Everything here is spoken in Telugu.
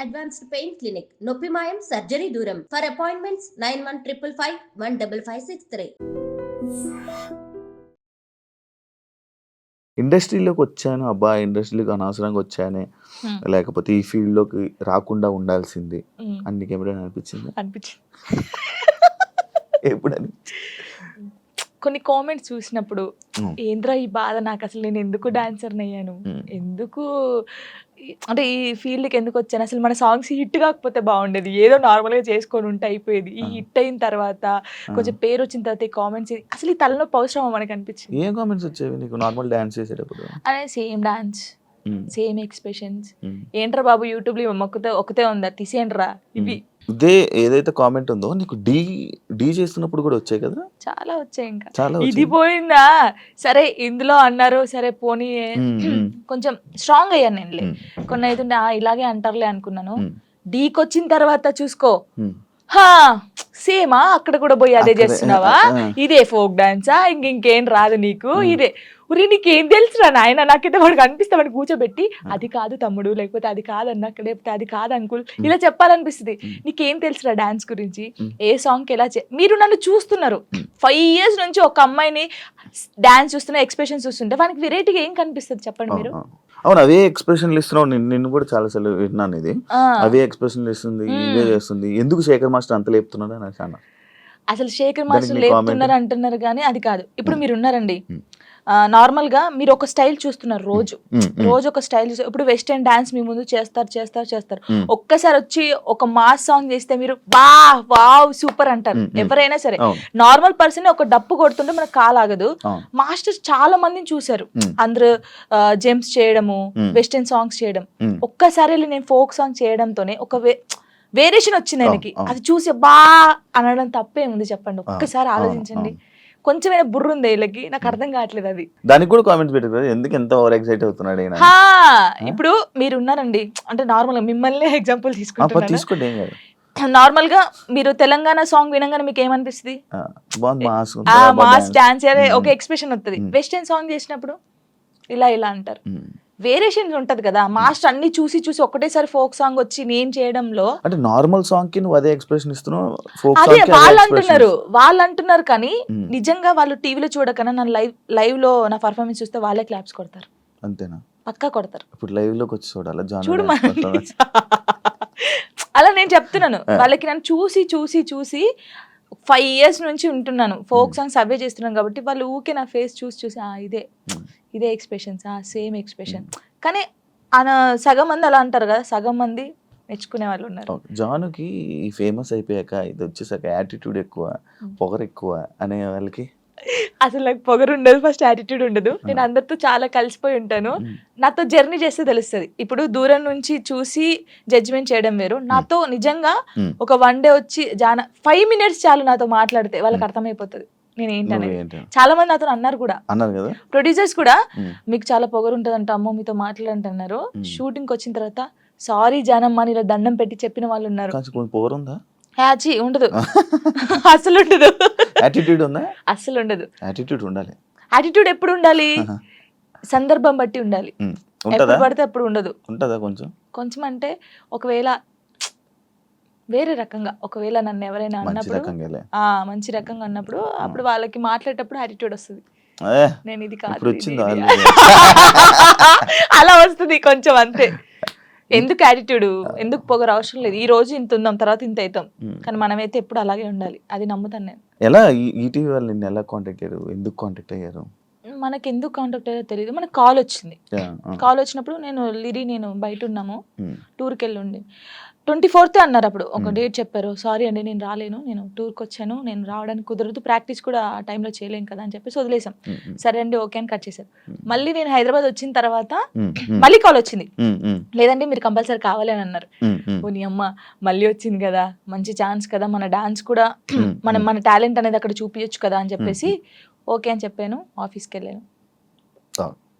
Advanced pain clinic. నొప్పి మాయం సర్జరీ దూరం. For appointments nine one triple five one double five six three. ఇండస్ట్రీలోకి వచ్చాను. అబ్బా ఇండస్ట్రీలోకి అనవసరంగా వచ్చానే. లేకపోతే ఈ ఫీల్డ్లోకి రాకుండా ఉండాల్సింది. ఉమ్, అని నీకు ఎప్పుడైనా అనిపించింది? అనిపించింది. ఎప్పుడు అని కొన్ని కామెంట్స్ చూసినప్పుడు. ఏంద్రా ఈ బాధ? నాకు అసలు నేను ఎందుకు డాన్సర్ అయ్యాను. ఎందుకు అంటే ఈ ఫీల్డ్కి ఎందుకు వచ్చాను? అసలు మన సాంగ్స్ హిట్ కాకపోతే బాగుండేది. ఏదో నార్మల్గా చేసుకొని ఉంటే అయిపోయేది. ఈ. హిట్ అయిన తర్వాత కొంచెం పేరు వచ్చిన తర్వాత ఈ కామెంట్స్ అసలు ఈ తలనొప్పి అవసరమా మనకు అనిపించింది. ఏం కామెంట్స్ వచ్చేవి నీకు? నార్మల్ డాన్స్ చేసేటప్పుడు? అనే సేమ్ డాన్స్ సేమ్ ఎక్స్ప్రెషన్స్. ఏంట్రా బాబు యూట్యూబ్లో ఒక్కతే ఒకతే ఉందా? తీసేయండిరా. ఇవి. ఇదే ఏదైతే కామెంట్ ఉందో నీకు డీ డీ చేస్తున్నప్పుడు కూడా వచ్చాయి కదా? చాలా వచ్చాయి ఇంకా. చాలా ఇది. పోయిందా? సరే ఇందులో అన్నారు సరే పోనీ. కొంచెం స్ట్రాంగ్ అయ్యాను నేను కొన్ని అయితే "ఆ, ఇలాగే అంటారులే అనుకున్నాను. డీకి వచ్చిన తర్వాత చూసుకో. హా సేమా? అక్కడ కూడా పోయి అదే చేస్తున్నావా. ఇదే ఫోక్ డాన్సా? ఇంక ఇంకేం రాదు నీకు. ఇదే. ఉరి నీకేం తెలుసురా నాయన? నాకైతే వాడికి అనిపిస్తే వాడిని కూర్చోబెట్టి అది కాదు తమ్ముడు లేకపోతే అది కాదు అన్న లేకపోతే అది కాదు అంకుల్. ఇలా చెప్పాలనిపిస్తుంది. నీకేం తెలుసురా డాన్స్ గురించి. ఏ సాంగ్ ఎలా చే? మీరు నన్ను చూస్తున్నారు. ఫైవ్ ఇయర్స్ నుంచి ఒక అమ్మాయిని డాన్స్ చూస్తున్నా ఎక్స్ప్రెషన్ చూస్తుంటే వానికి వెరైటీగా ఏం కనిపిస్తుంది చెప్పండి మీరు? అవును, అవే ఎక్స్ప్రెషన్లు ఇస్తున్నావు. నిన్ను నిన్ను కూడా చాలా సార్లు విన్నాను ఇది. అవే ఎక్స్ప్రెషన్లు ఇస్తుంది మ్మ్. చేస్తుంది. ఎందుకు శేఖర్ మాస్టర్ అంత లేపుతున్నాడు అని అసలు శేఖర్ మాస్టర్ లేపుతున్నారు? అంటున్నారు కానీ అది కాదు. ఇప్పుడు. మీరు ఉన్నారండి. ఉమ్. నార్మల్గా మీరు ఒక స్టైల్ చూస్తున్నారు రోజు. రోజు ఒక స్టైల్ చూస్తారు ఇప్పుడు వెస్టర్న్ డాన్స్ మీ ముందు చేస్తారు చేస్తారు చేస్తారు. ఒక్కసారి వచ్చి ఒక మాస్ సాంగ్ చేస్తే మీరు వా వావ్ సూపర్ అంటారు. ఎవరైనా సరే నార్మల్ పర్సన్ ఒక డప్పు కొడుతుంటే మనకు కాలాగదు మాస్టర్స్ చాలా మందిని చూశారు. అందరూ జెమ్స్ చేయడము. వెస్టర్న్ సాంగ్స్ చేయడం. ఒక్కసారి వెళ్ళి నేను ఫోక్ సాంగ్ చేయడంతోనే ఒక వేరియేషన్ వచ్చింది ఆయనకి. అది చూసి బా అనడం తప్పే ఉంది చెప్పండి ఒక్కసారి ఆలోచించండి. కొంచెమైనా బుర్ర ఉంది వీళ్ళకి. నాకు అర్థం కావట్లేదు అది. దానికి కూడా కామెంట్స్ పెట్టారు ఎందుకు ఎంత ఓవర్ ఎక్సైట్ అవుతున్నాడు ఈయన? హా! ఇప్పుడు మీరు ఉన్నారండి. అంటే నార్మల్గా మిమ్మల్ని ఎగ్జాంపుల్ అప్ప తీసుకుంటున్నాను. తీసుకోండి ఏం కాదు. నార్మల్గా మీరు తెలంగాణ సాంగ్ వినగానే మీకు ఏమనిపిస్తుంది? ఆ, బాగుంది మాస్ ఆ మాస్ డాన్స్ ఒక. ఎక్స్ప్రెషన్ వస్తుంది. వెస్టర్న్ సాంగ్ చేసినప్పుడు ఇలా ఇలా అంటారు. మ్మ్. వేరియేషన్ ఉంటది కదా మాస్టర్ అన్ని చూసి చూసి ఒకటేసారి ఫోక్ సాంగ్ వచ్చి నేను చేయడంలో అంటే నార్మల్ సాంగ్కి నువ్వు అదే ఎక్స్ప్రెషన్ ఇస్తున్నావు అదే వాళ్ళు అంటున్నారు వాళ్ళు అంటున్నారు కానీ. నిజంగా వాళ్ళు టీవీలో చూడకన్నా నా లైవ్ లైవ్లో నా పర్ఫార్మెన్స్ చూస్తే వాళ్ళే క్లాప్స్ కొడతారు అంతేనా పక్కా కొడతారు ఇప్పుడు లైవ్లోకి వచ్చి చూడాలా చూడు. అలా నేను చెప్తున్నాను. వాళ్ళకి నన్ను చూసి చూసి చూసి ఫైవ్ ఇయర్స్ నుంచి ఉంటున్నాను ఫోక్ సాంగ్స్ అవే చేస్తున్నాను కాబట్టి వాళ్ళు ఊకే నా ఫేస్ చూసి చూసి "ఆ, ఇదే. ఇదే ఎక్స్ప్రెషన్స్ సేమ్ ఎక్స్ప్రెషన్ కానీ ఆయన సగం మంది అలా అంటారు కదా సగం మంది మెచ్చుకునే వాళ్ళు ఉన్నారు. జానుకి ఫేమస్ అయిపోయాక ఇది వచ్చేసాక యాటిట్యూడ్ ఎక్కువ మ్మ్. పొగరు ఎక్కువ అనే వాళ్ళకి? అసలు నాకు పొగరు ఉండదు ఫస్ట్ యాటిట్యూడ్ ఉండదు. నేను అందరితో చాలా కలిసిపోయి ఉంటాను. మ్మ్. నాతో జర్నీ చేస్తే తెలుస్తుంది. ఇప్పుడు దూరం నుంచి చూసి జడ్జిమెంట్ చేయడం వేరు. నాతో నిజంగా. ఒక వన్ డే వచ్చి జాన ఫైవ్ మినిట్స్ చాలు నాతో మాట్లాడితే వాళ్ళకి. అర్థమైపోతుంది. నేను నువ్వు ఏంటనేది ఏంటి చాలా మంది నాతో అన్నారు కూడా. అన్నారు కదా? ప్రొడ్యూసర్స్ కూడా. మీకు చాలా పొగరు ఉంటుందంట అమ్మో మీతో మాట్లాడంటున్నారు మ్మ్. షూటింగ్ వచ్చిన తర్వాత సారీ జానమ్మ అని ఇలా దండం పెట్టి చెప్పిన వాళ్ళు ఉన్నారు పొగరు ఉందా హ్యాచి ఉండదు. అసలు ఉండదు యాటిట్యూడ్ ఉందా? అసలు ఉండదు యాటిట్యూడ్ ఉండాలి. యాటిట్యూడ్ ఎప్పుడు ఉండాలి? సందర్భం బట్టి ఉండాలి. ఎప్పుడు పడితే అప్పుడు ఉండదు. ఉంటుందా కొంచెం? కొంచెం అంటే ఒకవేళ వేరే రకంగా. ఒకవేళ నన్ను ఎవరైనా అన్నప్పుడు మంచి రకంగా అన్నప్పుడు అప్పుడు వాళ్ళకి మాట్లాడేటప్పుడు యాటిట్యూడ్ వస్తుంది. నేను ఇది కాదు. అలా వస్తుంది కొంచెం అంతే. ఎందుకు యాటిట్యూడ్ ఎందుకు పొగరు అవసరం లేదు. ఈ రోజు ఇంత ఉందాం తర్వాత ఇంత అవుతాం. కానీ మనమైతే ఎప్పుడు అలాగే ఉండాలి. అది నమ్ముతాను నేను. ఎలా ఈటీవీ వాళ్ళు నిన్ను ఎలా కాంటాక్ట్ అయ్యారు? ఎందుకు కాంటాక్ట్ అయ్యారు? మనకి ఎందుకు కాంటాక్ట్ అయ్యారో తెలియదు మనకు కాల్ వచ్చింది. కాల్ వచ్చినప్పుడు నేను లిరి నేను బయట ఉన్నాము మ్మ్. టూర్కి వెళ్ళి ఉండి ట్వంటీ ఫోర్త్ అన్నారు అప్పుడు ఒక Hmm. డేట్ చెప్పారు సారీ అండి నేను రాలేను నేను టూర్కి వచ్చాను నేను రావడానికి కుదరదు ప్రాక్టీస్ కూడా ఆ టైంలో చేయలేం కదా అని చెప్పేసి వదిలేసాం. మ్మ్. సరే అండి ఓకే అని కట్ చేశారు Hmm. మళ్ళీ నేను హైదరాబాద్ వచ్చిన తర్వాత. మళ్ళీ కాల్ వచ్చింది. లేదండి మీరు కంపల్సరీ కావాలి అని అన్నారు మ్మ్. మ్మ్. ఓ నీ అమ్మ మళ్ళీ వచ్చింది కదా మంచి ఛాన్స్ కదా మన డాన్స్ కూడా Hmm. మనం మన టాలెంట్ అనేది అక్కడ చూపించచ్చు కదా అని చెప్పేసి ఓకే అని చెప్పాను. ఆఫీస్కి వెళ్ళాను.